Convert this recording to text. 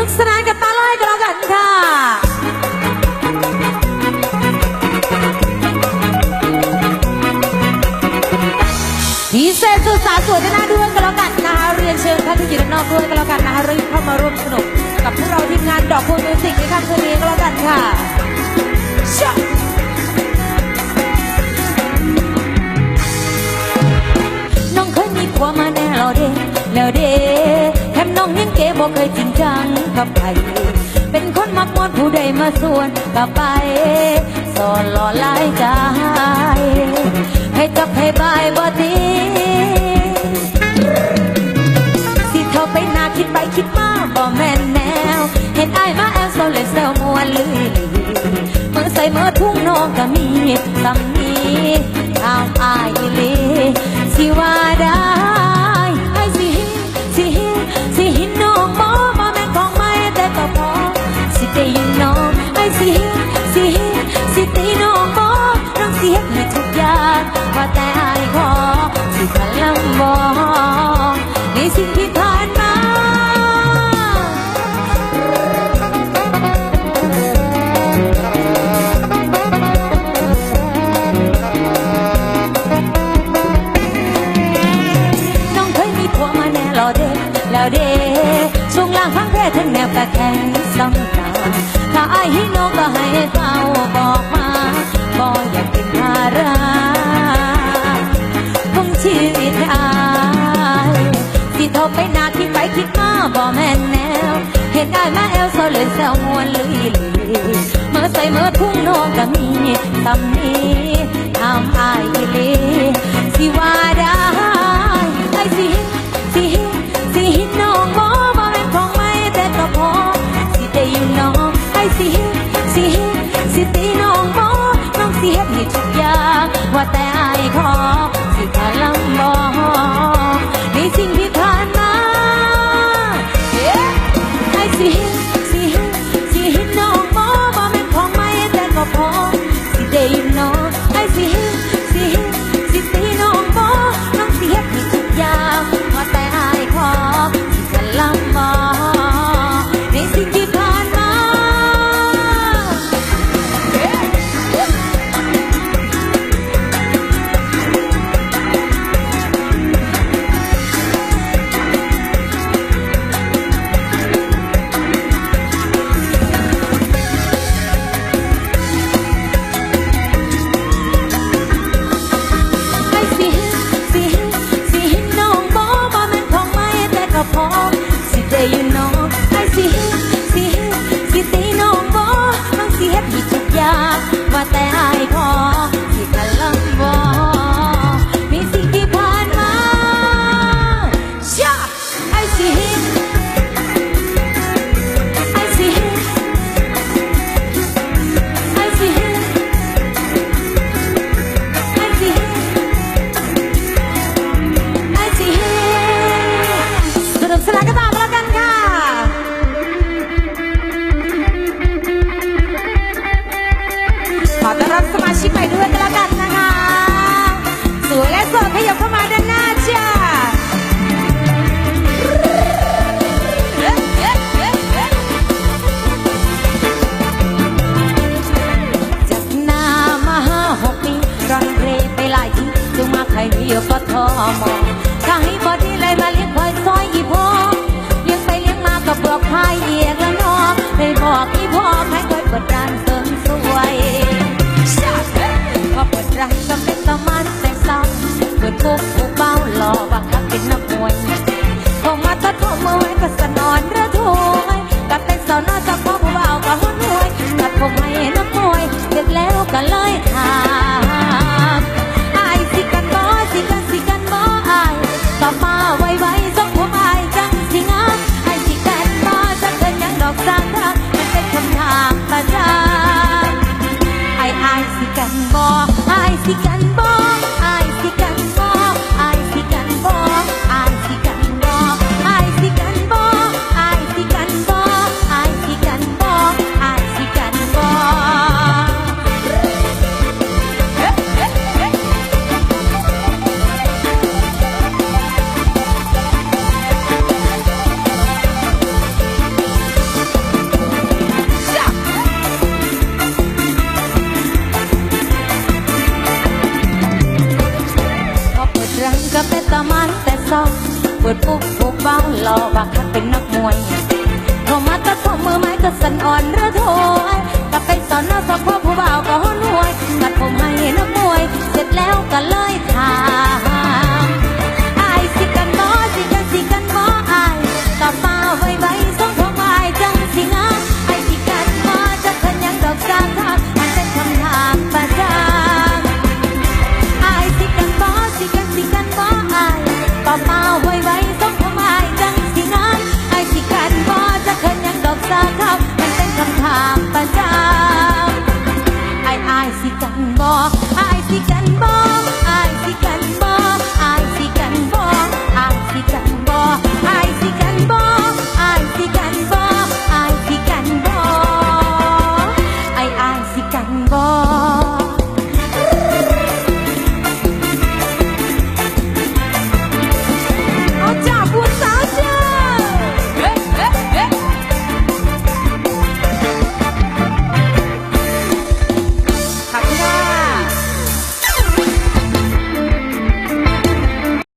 นุกสนานกับตาลอยกันแล้วกันค่ะ พิเศษสุดสาสวยที่หน้าด้วยกันแล้วกันนะคะเรียนเชิญท่านผู้หญิงนอกด้วยกันแล้วกันนะคะรีบเข้ามาร่วมสนุก กับพวกเราทีมงานดอกพูณมิวสิกในค่ำคืนนี้กันแล้วกันค่ะน้องเคยมีผัวมาแน่เราเด้แล้วเด้แถมน้องยังเก๋บอกเคยจริงจัง กับใครเป็นคนมักมวนผู้ใดมาส่วนกับไป สอนหล่อหลายใจให้จับให้บายบ่ดีสิเธอไปนาคิดไปคิดมาบ่แม่นแนว เห็นอายมาแอลโซเลเซลมวนลือเมื่อใส่เมื่อทุ่งน้องก็มีตำมีตามอายอีหลีสิว่าได้ไอ้สิสิสิหินน้อง สิพลังบอก บ่แม่นแนวเห็นกายมาแอลโซเลยแซวมวนลุยลุยเมื่อใส่เมื่อทุ่งน้องก็มีตำนี้ทำอาย มองถ้าให้บอดี้เลยมาเลี้ยงคอยซอยอีพ่อเลี้ยงไปเลี้ยงมากับบอกพายเอียกแล้วนอได้บอกอีพ่อให้ควยเปิดร้านเสริมสวยชาเอ้พอเปิดร้านก็เป็นตะมันแต่ซ้ำเปิดปุ๊บผู้เบาหล่อบัก ปิดปุ๊บผูกเบ้ารอบักคักเป็นนักมวยเข้ามาตะพอมือไม้ก็สั่นอ่อนระทอยกลับไปสอนนอสะพ่อผู้บ่าวก็หนวยตัดผมให้นักมวย เสร็จแล้วก็เลย